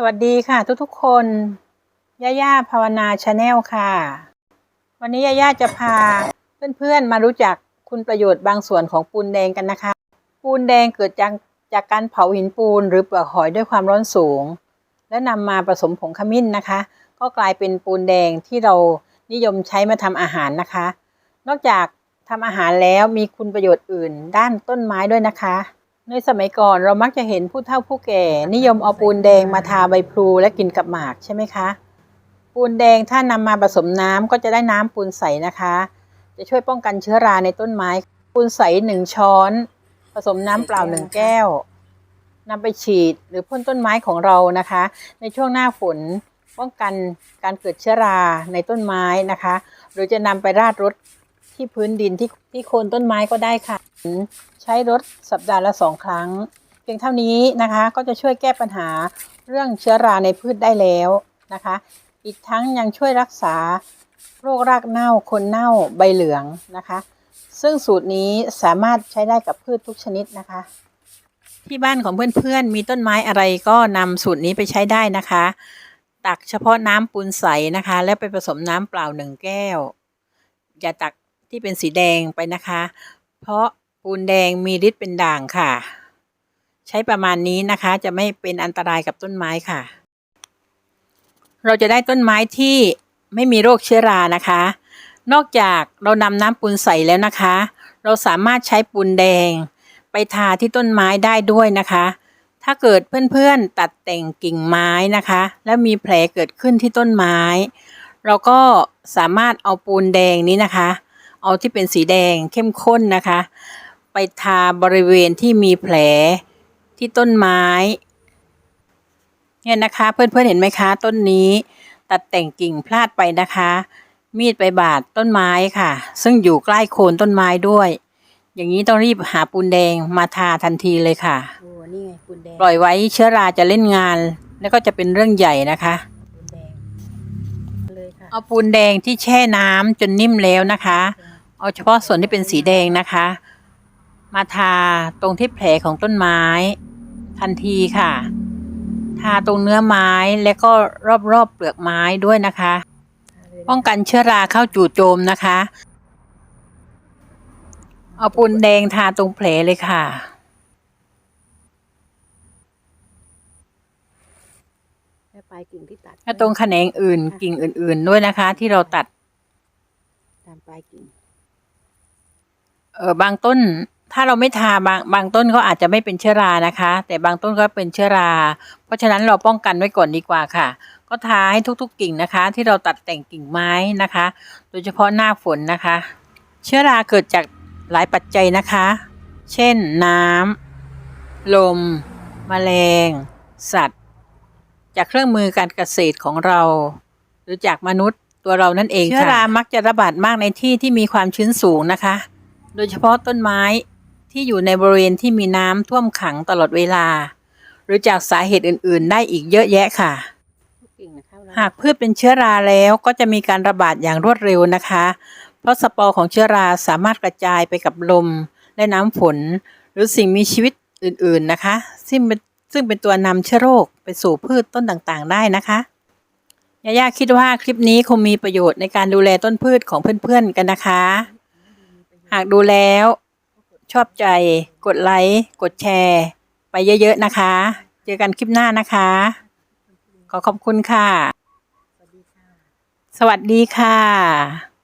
สวัสดีค่ะทุกๆคนย่าย่าภาวนาชาแนลค่ะ วันนี้ย่าย่าจะพาเพื่อนๆมารู้จักคุณประโยชน์บางส่วนของปูนแดงกันนะคะ ปูนแดงเกิดจากจากการเผาหินปูนหรือเปลือกหอยด้วยความร้อนสูง และนำมาผสมผงขมิ้นนะคะ ก็กลายเป็นปูนแดงที่เรานิยมใช้มาทำอาหารนะคะ นอกจากทำอาหารแล้วมีคุณประโยชน์อื่น ด้านต้นไม้ด้วยนะคะ ในสมัยก่อนเรามักจะเห็นผู้เฒ่าผู้แก่ นิยมเอาปูนแดงมาทาใบพลูและกินกับหมากใช่ไหมคะ ปูนแดงถ้านำมาผสมน้ำก็จะได้น้ำปูนใสนะคะ จะช่วยป้องกันเชื้อราในต้นไม้ ปูนใสหนึ่งช้อน ผสมน้ำเปล่าหนึ่งแก้วนำไปฉีดหรือพ่นต้นไม้ของเรานะคะ ในช่วงหน้าฝนป้องกันการเกิดเชื้อราในต้นไม้นะคะ หรือจะนำไปราดรถ ที่พื้นดินที่ที่โคนต้นไม้ก็ได้ค่ะ ใช้รถสัปดาห์ละสองครั้ง เพียงเท่านี้นะคะก็จะช่วยแก้ปัญหาเรื่องเชื้อราในพืชได้แล้วนะคะ อีกทั้งยังช่วยรักษาโรครากเน่าคนเน่าใบเหลืองนะคะ ซึ่งสูตรนี้สามารถใช้ได้กับพืชทุกชนิดนะคะ ที่บ้านของเพื่อนๆ มีต้นไม้อะไรก็นำสูตรนี้ไปใช้ได้นะคะ ตักเฉพาะน้ำปูนใสนะคะ แล้วไปผสมน้ำเปล่าหนึ่งแก้ว อย่าตัก ที่เป็นสีแดงไปนะคะ เพราะปูนแดงมีฤทธิ์เป็นด่างค่ะ ใช้ประมาณนี้นะคะจะไม่เป็นอันตรายกับต้นไม้ค่ะ เราจะได้ต้นไม้ที่ไม่มีโรคเชื้อรานะคะ นอกจากเรานำน้ำปูนใสแล้วนะคะ เราสามารถใช้ปูนแดง ไปทาที่ต้นไม้ได้ด้วยนะคะ ถ้าเกิดเพื่อนๆตัดแต่งกิ่งไม้นะคะ แล้วมีแผลเกิดขึ้นที่ต้นไม้ เราก็สามารถเอาปูนแดงนี้นะคะ เอาที่เป็นสีแดงเข้มข้นนะคะ ไปทาบริเวณที่มีแผลที่ต้นไม้ เนี่ยนะคะ เพื่อนๆเห็นไหมคะต้นนี้ ตัดแต่งกิ่งพลาดไปนะคะ มีดไปบาดต้นไม้ค่ะ ซึ่งอยู่ใกล้โคนต้นไม้ด้วย อย่างนี้ต้องรีบหาปูนแดงมาทาทันทีเลยค่ะโอ้นี่ไงปูนแดงปล่อยไว้เชื้อราจะเล่นงาน แล้วก็จะเป็นเรื่องใหญ่นะคะปูนแดง เลยค่ะเอาปูนแดงที่แช่น้ำจนนิ่มแล้วนะคะ เอาเฉพาะส่วนที่เป็นสีแดงนะคะ มาทาตรงที่แผลของต้นไม้ ทันทีค่ะ ทาตรงเนื้อไม้และก็รอบๆเปลือกไม้ด้วยนะคะ ป้องกันเชื้อราเข้าจู่โจมนะคะ เอาปูนแดงทาตรงแผลเลยค่ะ แค่ ปลายกิ่งที่ตัดและตรงแขนงอื่นกิ่งอื่น ๆ ด้วยนะคะ ที่เราตัดตามปลายกิ่ง เออบางต้น ถ้าเราไม่ทาบางบางต้นก็อาจจะไม่เป็นเชื้อรานะคะ แต่บางต้นก็เป็นเชื้อรา เพราะฉะนั้นเราป้องกันไว้ก่อนดีกว่าค่ะ ก็ทาให้ทุก ๆ กิ่งนะคะ ที่เราตัดแต่งกิ่งไม้นะคะ โดยเฉพาะหน้าฝนนะคะ เชื้อราเกิดจากหลายปัจจัยนะคะ เช่นน้ำลม แมลง สัตว์ จากเครื่องมือการเกษตรของเรา หรือจากมนุษย์ตัวเรานั่นเองค่ะเชื้อรามักจะระบาดมากในที่ที่มีความชื้นสูงนะคะ โดยเฉพาะต้นไม้ที่อยู่ในบริเวณที่มีน้ำท่วมขังตลอดเวลา หรือจากสาเหตุอื่น ๆ ได้อีกเยอะแยะค่ะทุกกิ่งนะคะหากพืชเป็นเชื้อราแล้วก็จะมีการระบาดอย่างรวดเร็วนะคะ เพราะสปอร์ของเชื้อราสามารถกระจายไปกับลมและน้ำฝน หรือสิ่งมีชีวิตอื่น ๆ นะคะ ซึ่งเป็น ซึ่งเป็นตัวนำเชื้อโรคไปสู่พืชต้นต่างๆ ได้นะคะยาย่าคิดว่าคลิปนี้คงมีประโยชน์ในการดูแลต้นพืชของเพื่อนๆกันนะคะ หากดูแล้วชอบใจ กดไลค์ กดแชร์ ไปเยอะๆนะคะ เจอกันคลิปหน้านะคะ ขอขอบคุณค่ะ สวัสดีค่ะสวัสดีค่ะ